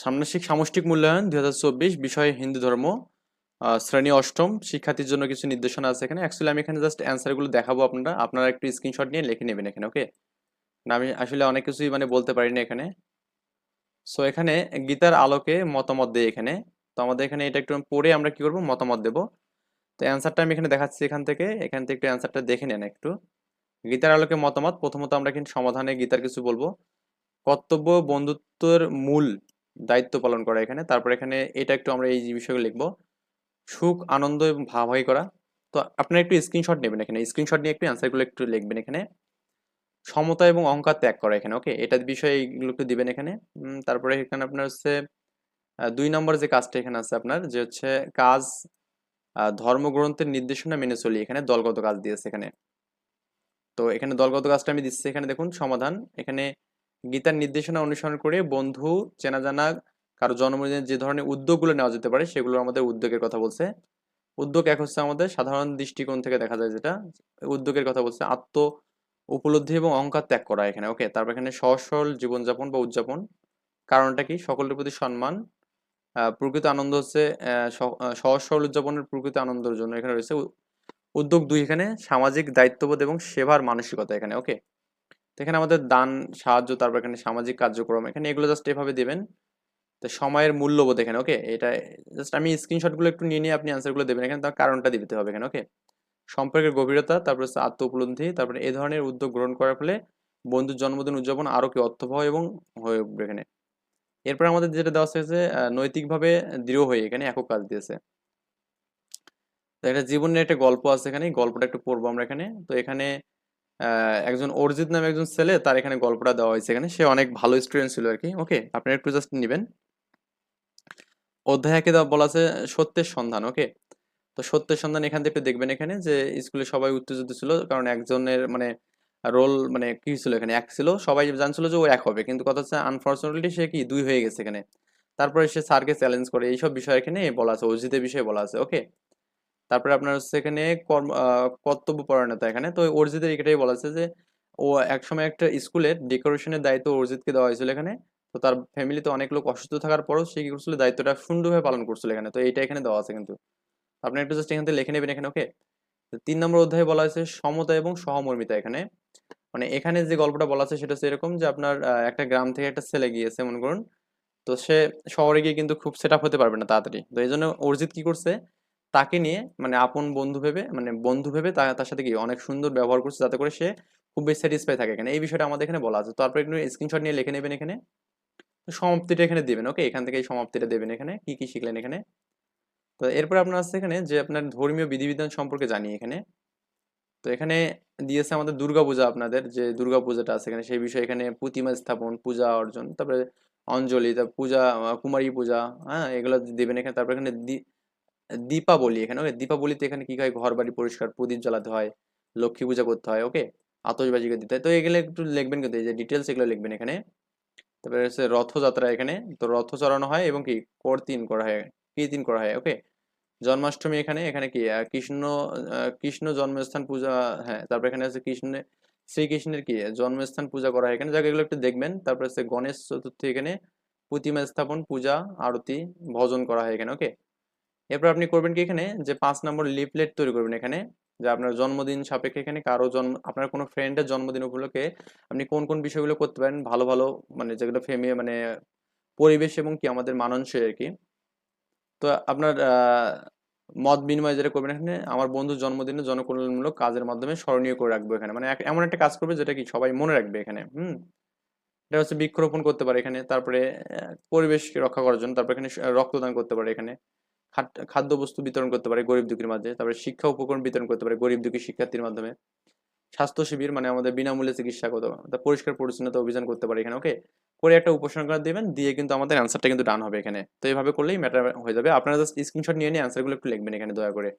ষান্মাসিক সামষ্টিক মূল্যায়ন, দুই হাজার চব্বিশ, বিষয় হিন্দু ধর্ম শ্রেণি অষ্টম, শিক্ষার্থীর জন্য কিছু নির্দেশনা আছে এখানে। অ্যাকচুয়ালি আমি এখানে জাস্ট অ্যান্সারগুলো দেখাবো আপনারা। আপনারা একটু স্ক্রিনশট নিয়ে লিখে নেবেন এখানে ওকে না, আমি আসলে অনেক কিছুই মানে বলতে পারি না এখানে। সো এখানে গীতার আলোকে মতামত দেয় এখানে। তো আমাদের এখানে এটা একটু পড়ে আমরা কি করব? মতামত দেব। তো অ্যান্সারটা আমি এখানে দেখাচ্ছি এখান থেকে। এখান থেকে একটু অ্যান্সারটা দেখে নেন একটু। গীতার আলোকে মতামত, প্রথমত আমরা কিন্তু সমাধানে গীতার কিছু বলব। কর্তব্য বন্ধুত্বের মূল দায়িত্ব পালন করা এখানে। তারপর এখানে এটা একটু আমরা এই বিষয়গুলো লিখব। সুখ, আনন্দ এবং ভাগাভাগি করা। তো আপনারা একটু স্ক্রিনশট নেবেন এখানে। স্ক্রিনশট নিয়ে একটু অ্যান্সারগুলো একটু লিখবেন এখানে। সমতা এবং অহংকার ত্যাগ করা এখানে ওকে এটার বিষয়ে এইগুলো একটু দিবেন এখানে। তারপরে এখানে আপনার হচ্ছে দুই নম্বর যে কাজটা এখানে আছে আপনার, যে হচ্ছে কাজ ধর্মগ্রন্থের নির্দেশনা মেনে চলি এখানে, দলগত কাজ দিয়েছে এখানে। তো এখানে দলগত কাজটা আমি দিচ্ছি এখানে, দেখুন, সমাধান। এখানে গীতার নির্দেশনা অনুসরণ করে বন্ধু চেনা জানা কারও জন্মদিনে যে ধরনের উদ্যোগগুলো নেওয়া যেতে পারে সেগুলো আমাদের উদ্যোগের কথা বলছে। উদ্যোগ এক হচ্ছে আমাদের সাধারণ দৃষ্টিকোণ থেকে দেখা যায় যেটা উদ্যোগের কথা বলছে আত্ম উপলব্ধি এবং অহংকার ত্যাগ করা এখানে ওকে? তারপর এখানে সহজ সরল জীবনযাপন বা উদযাপন। কারণটা কি? সকলের প্রতি সম্মান। প্রকৃত আনন্দ হচ্ছে আহ, সহ- সহজ সরল উদযাপনের প্রকৃত আনন্দের জন্য এখানে রয়েছে উদ্যোগ দুই এখানে সামাজিক দায়িত্ববোধ এবং সেবার মানসিকতা এখানে ওকে? তো এখানে আমাদের দান, সাহায্য, তারপর এখানে সামাজিক কার্যক্রম, এখানে এগুলো জাস্ট এভাবে দেবেন। তো সময়ের মূল্যবোধ এখানে ওকে এটা জাস্ট আমি স্ক্রিনশটগুলো একটু নিয়ে নিয়ে আপনি অ্যান্সারগুলো দেবেন। এখানে তার কারণটা দিতে হবে এখানে ওকে সম্পর্কের গভীরতা, তারপর হচ্ছে আত্ম উপলব্ধি তারপরে এই ধরনের উদ্যোগ গ্রহণ করার ফলে বন্ধুর জন্মদিন উদযাপন আরও কি অর্থবহ এবং হয়ে উঠবে এখানে। এরপর আমাদের যেটা দেওয়া হয়েছে নৈতিকভাবে দৃঢ় হয়ে এখানে একক কাজ দিয়েছে। তো একটা জীবনের একটা গল্প আছে এখানে গল্পটা একটু পড়ব আমরা এখানে। তো এখানে একজন অরিজিৎ নামে একজন ছেলে, তার এখানে গল্পটা দেওয়া হয়েছে এখানে। সে অনেক ভালো স্টুডেন্ট ছিল আর কি। ওকে আপনারা একটু জাস্ট নেবেন। অধ্যায় একে বলা আছে সত্যের সন্ধান ওকে তো সত্যের সন্ধান এখান থেকে দেখবেন এখানে যে স্কুলে সবাই উত্তেজিত ছিল, কারণ একজনের মানে রোল মানে কি ছিল এখানে? এক ছিল। সবাই জানছিল যে ও এক হবে, কিন্তু কথা হচ্ছে আনফর্চুনেটলি সে কি? দুই হয়ে গেছে এখানে। তারপরে সে স্যারকে চ্যালেঞ্জ করে। এইসব বিষয় এখানে বলা আছে, অর্জিতের বিষয়ে বলা আছে ওকে তারপরে আপনার হচ্ছে এখানে কর্ম কর্তব্য পরায়ণতা এখানে। তো অর্জিতের এটাই বলা আছে যে, ও একসময় একটা স্কুলের ডেকোরেশনের দায়িত্ব অর্জিতকে দেওয়া হয়েছিল এখানে। তো তার ফ্যামিলিতে অনেক লোক অসুস্থ থাকার পরেও সে কি করছিল, দায়িত্বটা সুন্দরভাবে পালন করছিল এখানে। তো এইটা এখানে দেওয়া আছে কিন্তু। আপনি একটু জাস্ট এখান থেকে লিখে নেবেন এখানে, ওকে? তিন নম্বর অধ্যায়ে বলা হয়েছে সমতা এবং সহমর্মিতা এখানে। মানে এখানে যে গল্পটা বলা আছে সেটা হচ্ছে এরকম যে আপনার একটা গ্রাম থেকে একটা ছেলে গিয়েছে, মনে করুন। তো সে শহরে গিয়ে কিন্তু খুব সেট হতে পারবে না তাড়াতাড়ি। তো এই জন্য অরিজিৎ কি করছে তাকে নিয়ে মানে আপন বন্ধু ভেবে মানে বন্ধু ভেবে তার সাথে কি অনেক সুন্দর ব্যবহার করছে যাতে করে সে খুব বেশি স্যাটিসফাই থাকে এখানে। এই বিষয়টা আমাদের এখানে বলা আছে। তারপরে একটু স্ক্রিনশট নিয়ে লিখে নেবেন এখানে। সমাপ্তিটা এখানে দেবেন ওকে এখান থেকে এই সমাপ্তিটা দেবেন এখানে। কি কি শিখলেন এখানে? তো এরপর আপনার আছে এখানে যে আপনার ধর্মীয় বিধিবিধান সম্পর্কে জানি এখানে। তো এখানে দিয়েছে আমাদের দুর্গাপূজা আপনাদের, যে দুর্গাপূজাটা আছে এখানে, সেই বিষয়ে এখানে প্রতিমা স্থাপন, পূজা অর্জন, তারপরে অঞ্জলি, তারপর পূজা কুমারী পূজা হ্যাঁ? এগুলো দেবেন এখানে। তারপর এখানে দীপাবলি এখানে ওকে দীপাবলিতে এখানে কি হয়? ঘর বাড়ি পরিষ্কার প্রদীপ জ্বালাতে হয়, লক্ষ্মী পূজা করতে হয় ওকে আতশবাজি করে দিতে হয়। তো এগুলো একটু লিখবেন কিন্তু, এই যে ডিটেলস এগুলো লিখবেন এখানে। তারপরে হচ্ছে রথযাত্রা এখানে। তো রথ চড়ানো হয় এবং কি? করতিন করা হয় কীর্তিন করা হয় ওকে জন্মাষ্টমী এখানে এখানে কি? কৃষ্ণ কৃষ্ণ জন্মস্থান পূজা হ্যাঁ তারপর এখানে আছে কৃষ্ণের শ্রীকৃষ্ণের কি? জন্মস্থান পূজা করা হয় এখানে। যাকে, এগুলো একটু দেখবেন। তারপর হচ্ছে গণেশ চতুর্থী এখানে, প্রতিমা স্থাপন, পূজা, আরতি, ভজন করা হয় এখানে ওকে এরপর আপনি করবেন কি এখানে? যে পাঁচ নম্বর লিফলেট তৈরি করবেন এখানে, যে আপনার জন্মদিন সাপেক্ষে এখানে কারও জন্ম, আপনার কোনো ফ্রেন্ডের জন্মদিন উপলক্ষে আপনি কোন কোন বিষয়গুলো করতে পারেন? ভালো ভালো মানে যেগুলো ফেমি মানে পরিবেশ এবং কি আমাদের মানানসই আর কি। তো আপনার মত বিনিময় যেটা করবেন এখানে, আমার বন্ধুর জন্মদিনে জনকল্যাণমূলক কাজের মাধ্যমে স্মরণীয় করে রাখব এখানে। মানে এমন একটা কাজ করবে যেটা কি সবাই মনে রাখবে এখানে, হুম? এটা হচ্ছে বৃক্ষরোপণ করতে পারে এখানে, তারপরে পরিবেশকে রক্ষা করার জন্য, তারপরে এখানে রক্তদান করতে পারে এখানে। খাদ্যবস্তু বিতরণ করতে পারে গরিব দুঃখীর মাধ্যমে তারপরে শিক্ষা উপকরণ বিতরণ করতে পারে গরিব দুঃখী শিক্ষার্থীর মাধ্যমে। স্বাস্থ্য শিবির মানে আমাদের বিনামূল্যে চিকিৎসা করতে পারে পরিষ্কার পরিচ্ছন্নতা অভিযান করতে পারে এখানে ওকে করে একটা উপসংহার দেবেন, দিয়ে কিন্তু আমাদের অ্যান্সারটা কিন্তু ডান হবে এখানে। তো এইভাবে করলেই ম্যাটার হয়ে যাবে। আপনারা জাস্ট স্ক্রিনশট নিয়ে নিয়ে অ্যান্সারগুলো একটু লিখবেন এখানে, দয়া করে।